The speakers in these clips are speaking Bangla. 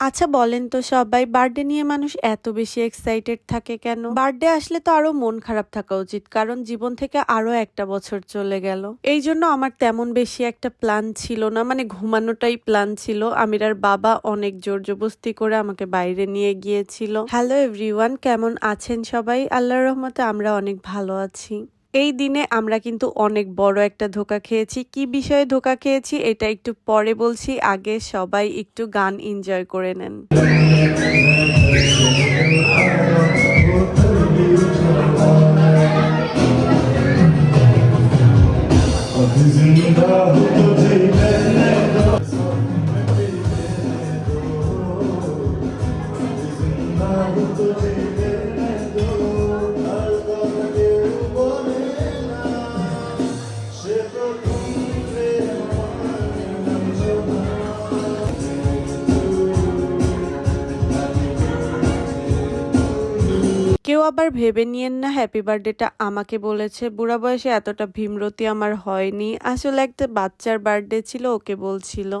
আচ্ছা বলেন তো সবাই বার্থডে নিয়ে মানুষ এত বেশি এক্সাইটেড থাকে কেন? বার্থডে আসলে তো আরও মন খারাপ থাকা উচিত, কারণ জীবন থেকে আরও একটা বছর চলে গেল। এই জন্য আমার তেমন বেশি একটা প্ল্যান ছিল না মানে ঘুমানোটাই প্ল্যান ছিল। আমিরার বাবা অনেক জোর জবস্তি করে আমাকে বাইরে নিয়ে গিয়েছিল। হ্যালো এভরিওয়ান কেমন আছেন সবাই? আল্লাহর রহমতে আমরা অনেক ভালো আছি। এই দিনে আমরা কিন্তু অনেক বড় একটা ধোকা খেয়েছি। কি বিষয়ে ধোকা খেয়েছি এটা একটু পরে বলছি। আগে সবাই একটু গান এনজয় করে নেন। কেউ আবার ভেবে নিয়েন না হ্যাপি বার্থডেটা আমাকে বলেছে। বুড়া বয়সে এতটা ভীমরতি আমার হয়নি। আসলে একটা বাচ্চার বার্থডে ছিল, ওকে বলছিল।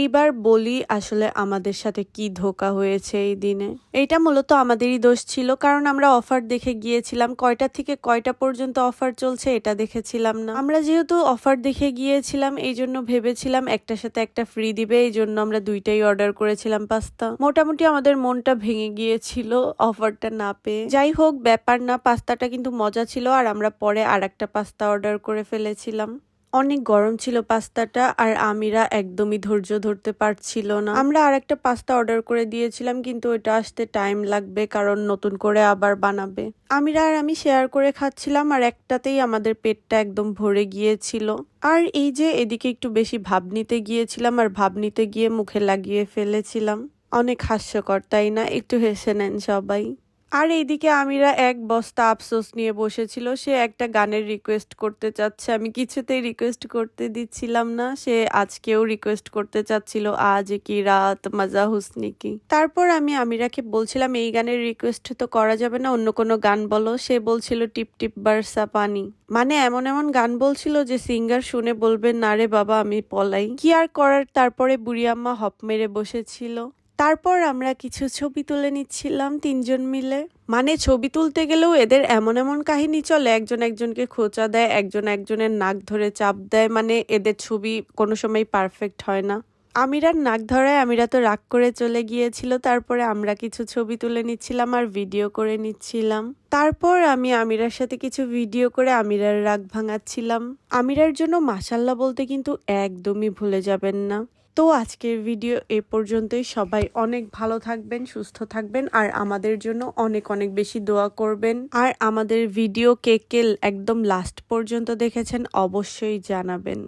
এইবার বলি আসলে আমাদের সাথে কি ধোকা হয়েছে এই দিনে। এইটা মূলত আমাদেরই দোষ ছিল, কারণ আমরা অফার দেখে গিয়েছিলাম, কয়টা থেকে কয়টা পর্যন্ত অফার চলছে এটা দেখেছিলাম না। আমরা যেহেতু অফার দেখে গিয়েছিলাম, এই জন্য ভেবেছিলাম একটার সাথে একটা ফ্রি দিবে, এই জন্য আমরা দুইটাই অর্ডার করেছিলাম পাস্তা মোটামুটি আমাদের মনটা ভেঙে গিয়েছিল অফারটা না পেয়ে। যাই হোক, ব্যাপার না পাস্তাটা কিন্তু মজা ছিল, আর আমরা পরে আর একটা পাস্তা অর্ডার করে ফেলেছিলাম। অনেক গরম ছিল পাস্তাটা আর আমিরা একদমই ধৈর্য ধরতে পারছিল না। আমরা আর একটা পাস্তা অর্ডার করে দিয়েছিলাম, কিন্তু ওটা আসতে টাইম লাগবে, কারণ নতুন করে আবার বানাবে। আমিরা আর আমি শেয়ার করে খাচ্ছিলাম আর একটাতেই আমাদের পেটটা একদম ভরে গিয়েছিল। আর এই যে এদিকে একটু বেশি ভাব নিতে গিয়েছিলাম আর ভাব নিতে গিয়ে মুখে লাগিয়ে ফেলেছিলাম। অনেক হাস্যকর, তাই না? একটু হেসে নেন সবাই। আর এইদিকে আমিরা এক বস্তা আফসোস নিয়ে বসেছিল। সে একটা গানের রিকোয়েস্ট করতে চাচ্ছে। আমি কিছুতেই রিকোয়েস্ট করতে দিচ্ছিলাম না। সে আজকেও রিকোয়েস্ট করতে চাচ্ছিল, আজ কি রাত? মাজা হুসনি কি? তারপর আমি আমিরাকে বলছিলাম, এই গানের রিকোয়েস্ট তো করা যাবে না, অন্য কোনো গান বলো। সে বলছিল, টিপ টিপ বারসা পানি। মানে এমন এমন গান বলছিল যে সিঙ্গার শুনে বলবেন না রে বাবা, আমি পলাই। কি আর করার? তারপরে বুড়ি আম্মা হপ মেরে বসেছিল। তারপর আমরা কিছু ছবি তুলে নিচ্ছিলাম তিনজন মিলে। মানে ছবি তুলতে গেলেও এদের এমন এমন কাহিনী চলে, একজন একজনকে খোঁচা দেয়, একজন একজনের নাক ধরে চাপ দেয় মানে এদের ছবি কোনো সময় পারফেক্ট হয় না। আমিরার নাক ধরায় আমিরা তো রাগ করে চলে গিয়েছিল, তারপরে আমরা কিছু ছবি তুলে নিচ্ছিলাম আর ভিডিও করে নিচ্ছিলাম। তারপর আমি আমিরার সাথে কিছু ভিডিও করে আমিরার রাগ ভাঙাচ্ছিলাম। আমিরার জন্য মাসাল্লাহ বলতে কিন্তু একদমই ভুলে যাবেন না। তো আজকের ভিডিও এ পর্যন্তই। সবাই অনেক ভালো থাকবেন, সুস্থ থাকবেন আর আমাদের জন্য অনেক অনেক বেশি দোয়া করবেন। আর আমাদের ভিডিও কে কে একদম লাস্ট পর্যন্ত দেখেছেন অবশ্যই জানাবেন।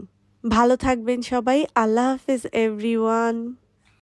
ভালো থাকবেন সবাই। আল্লাহ হাফিজ এভরিওয়ান